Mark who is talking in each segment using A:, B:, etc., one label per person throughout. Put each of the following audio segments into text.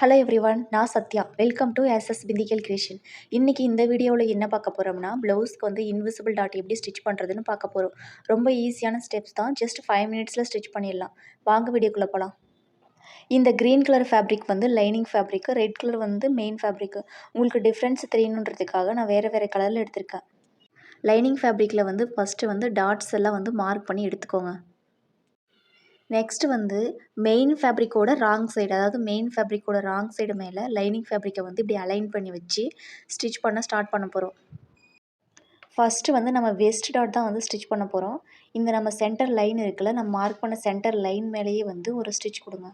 A: Hello everyone நான் Sathya. Welcome to SS பிந்திகல் creation இன்றைக்கி இந்த வீடியோவில் என்ன பார்க்க போகிறோம்னா ப்ளவுஸ்க்கு வந்து இன்விசிபிள் டாட் எப்படி ஸ்டிச் பண்ணுறதுன்னு பார்க்க போகிறோம் ரொம்ப ஈஸியான ஸ்டெப்ஸ் தான். ஜஸ்ட் ஃபைவ் மினிட்ஸில் ஸ்டிச் பண்ணிடலாம். வாங்க வீடியோக்குள்ளே போகலாம் இந்த க்ரீன் கலர் ஃபேப்ரிக் வந்து லைனிங் ஃபேப்ரிக்கு ரெட் கலர் வந்து மெயின் ஃபேப்ரிக்கு உங்களுக்கு டிஃப்ரென்ஸ் தெரியணுன்றதுக்காக நான் வேறு வேறு கலரில் எடுத்திருக்கேன். லைனிங் ஃபேப்ரிக்கில் வந்து ஃபஸ்ட்டு வந்து டாட்ஸ் எல்லாம் வந்து மார்க் பண்ணி எடுத்துக்கோங்க. நெக்ஸ்ட்டு வந்து மெயின் ஃபேப்ரிக்கோட ராங் சைடு அதாவது மெயின் ஃபேப்ரிக்கோட ராங் சைடு மேலே லைனிங் ஃபேப்ரிக்கை வந்து இப்படி அலைன் பண்ணி வச்சு ஸ்டிச் பண்ண ஸ்டார்ட் பண்ண போகிறோம் ஃபஸ்ட்டு வந்து நம்ம வெஸ்ட் டாட் தான் வந்து ஸ்டிச் பண்ண போகிறோம் இந்த நம்ம சென்டர் லைன் இருக்குல்ல நம்ம மார்க் பண்ண சென்டர் லைன் மேலேயே வந்து ஒரு ஸ்டிச் கொடுங்க.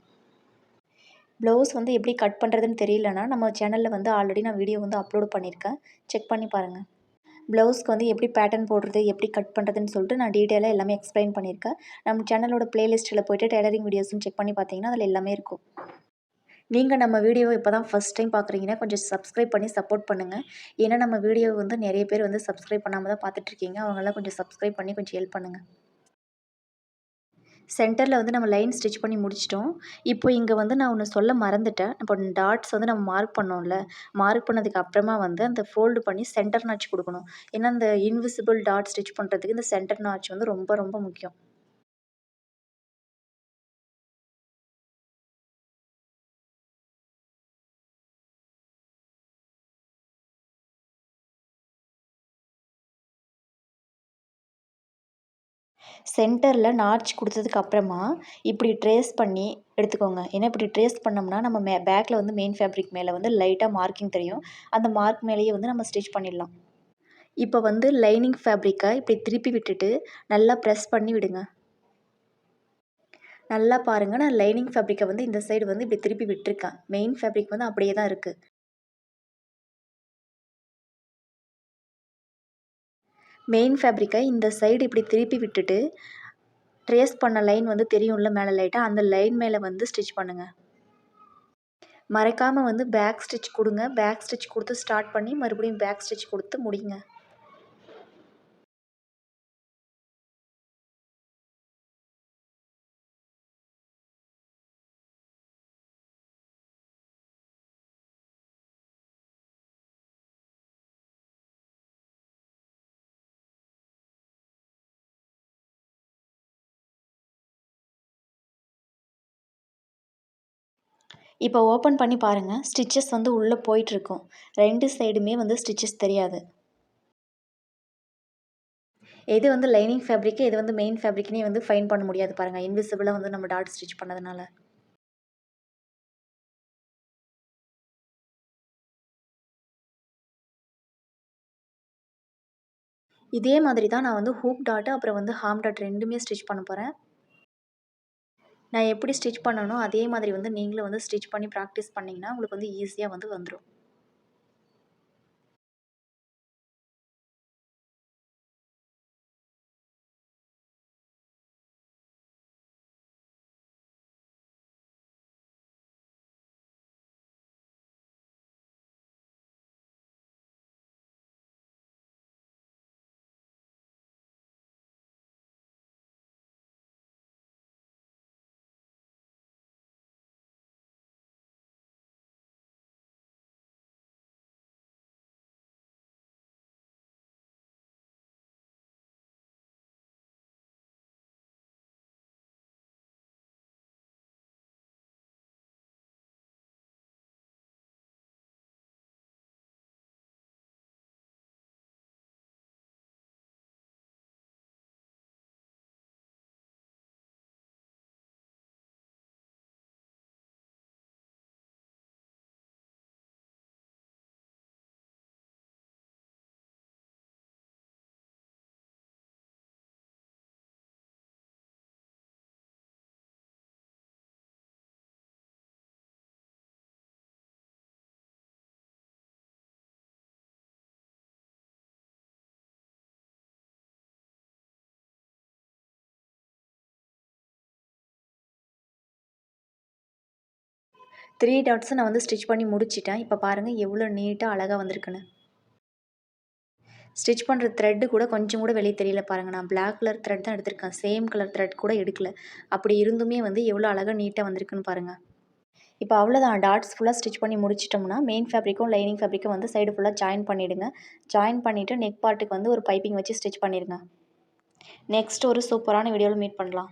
A: ப்ளவுஸ் வந்து எப்படி கட் பண்ணுறதுன்னு தெரியலனா நம்ம சேனலில் வந்து ஆல்ரெடி நான் வீடியோ வந்து அப்லோட் பண்ணியிருக்கேன். செக் பண்ணி பாருங்கள் ப்ளவுஸ்க்கு வந்து எப்படி பேட்டர்ன் போடுறது எப்படி கட் பண்ணுறதுன்னு சொல்லிட்டு நான் டீட்டெயிலாக எல்லாமே எக்ஸ்பிளைன் பண்ணியிருக்கேன். நம்ம சேனலோட பிளேலிஸ்ட்டில் போய்ட்டு டெய்லரிங் வீடியோஸ்னு செக் பண்ணி பார்த்தீங்கன்னா அதில் எல்லாமே இருக்கும். நீங்கள் நம்ம வீடியோவை இப்போ தான் ஃபஸ்ட் டைம் பார்க்குறீங்கன்னா கொஞ்சம் சப்ஸ்கிரைப் பண்ணி சப்போர்ட் பண்ணுங்கள் ஏன்னா நம்ம வீடியோ வந்து நிறைய பேர் வந்து சப்ஸ்கிரைப் பண்ணாமல் தான் பார்த்துட்ருக்கீங்க அவங்களாம் கொஞ்சம் சப்ஸ்கிரைப் பண்ணி கொஞ்சம் ஹெல்ப் பண்ணுங்கள் சென்டரில் வந்து நம்ம லைன் ஸ்டிச் பண்ணி முடிச்சிட்டோம். இப்போ இங்கே வந்து நான் ஒன்று சொல்ல மறந்துட்டேன். இப்போ டாட்ஸ் வந்து நம்ம மார்க் பண்ணோம்ல. மார்க் பண்ணதுக்கு அப்புறமா வந்து அந்த ஃபோல்டு பண்ணி சென்டர் நாட்ச் கொடுக்கணும். ஏன்னா அந்த இன்விசிபிள் டாட் ஸ்டிச் பண்ணுறதுக்கு இந்த சென்டர் நாட்ச் வந்து ரொம்ப ரொம்ப முக்கியம். சென்டரில் நார்ச் கொடுத்ததுக்கு அப்புறமா இப்படி ட்ரேஸ் பண்ணி எடுத்துக்கோங்க. ஏன்னா இப்படி ட்ரேஸ் பண்ணோம்னா நம்ம மே பேக்கில் வந்து மெயின் ஃபேப்ரிக் மேலே வந்து லைட்டாக மார்க்கிங் தெரியும். அந்த மார்க் மேலேயே வந்து நம்ம ஸ்டிச் பண்ணிடலாம். இப்போ வந்து லைனிங் ஃபேப்ரிக்கை இப்படி திருப்பி விட்டுட்டு நல்லா ப்ரெஸ் பண்ணி விடுங்க. நல்லா பாருங்கள் நான் லைனிங் ஃபேப்ரிக்கை வந்து இந்த சைடு வந்து இப்படி திருப்பி விட்டுருக்கேன். மெயின் ஃபேப்ரிக் வந்து அப்படியே தான் இருக்குது மெயின் ஃபேப்ரிக்கை இந்த சைடு இப்படி திருப்பி விட்டுட்டு ட்ரேஸ் பண்ண லைன் வந்து தெரியும்ல மேலே லைட்டாக அந்த லைன் மேலே வந்து ஸ்டிச் பண்ணுங்கள் மறைக்காமல் வந்து பேக் ஸ்டிச் கொடுங்க. பேக் ஸ்டிச் கொடுத்து ஸ்டார்ட் பண்ணி மறுபடியும் பேக் ஸ்டிச் கொடுத்து முடிங்க. இப்போ ஓப்பன் பண்ணி பாருங்கள் ஸ்டிச்சஸ் வந்து உள்ளே போயிட்டுருக்கும். ரெண்டு சைடுமே வந்து ஸ்டிச்சஸ் தெரியாது. எது வந்து லைனிங் ஃபேப்ரிக்கு எது வந்து மெயின் ஃபேப்ரிக்னே வந்து ஃபைன் பண்ண முடியாது பாருங்கள் இன்விசிபிளாக வந்து நம்ம டாட் ஸ்டிச் பண்ணதுனால. இதே மாதிரி தான் நான் வந்து ஹூக் டாட்டு அப்புறம் வந்து ஹாம் டாட் ரெண்டுமே ஸ்டிச் பண்ண போகிறேன் நான் எப்படி ஸ்டிச் பண்ணனோ அதே மாதிரி வந்து நீங்களும் வந்து ஸ்டிச் பண்ணி ப்ராக்டிஸ் பண்ணிங்கன்னா உங்களுக்கு வந்து ஈஸியாக வந்து வந்துடும் த்ரீ டாட்ஸை நான் வந்து ஸ்டிச் பண்ணி முடிச்சிட்டேன். இப்போ பாருங்கள் எவ்வளோ நீட்டாக அழகாக வந்திருக்குன்னு. ஸ்டிச் பண்ணுற த்ரெட்டு கூட கொஞ்சம் கூட வெளியே தெரியல பாருங்கள் நான் பிளாக் கலர் த்ரெட் தான் எடுத்திருக்கேன். சேம் கலர் த்ரெட் கூட எடுக்கல. அப்படி இருந்துமே வந்து எவ்வளோ அழகாக நீட்டாக வந்திருக்குன்னு பாருங்கள் இப்போ அவ்வளோதான் டாட்ஸ் ஃபுல்லாக ஸ்டிச் பண்ணி முடிச்சிட்டோம்னா மெயின் ஃபேப்ரிக்கும் லைனிங் ஃபேப்ரிக்கும் வந்து சைடு ஃபுல்லாக ஜாயின் பண்ணிவிடுங்க ஜாயின் பண்ணிவிட்டு நெக் பார்ட்டுக்கு வந்து ஒரு பைப்பிங் வச்சு ஸ்டிச் பண்ணிடுங்க நெக்ஸ்ட் ஒரு சூப்பரான வீடியோவில் மீட் பண்ணலாம்.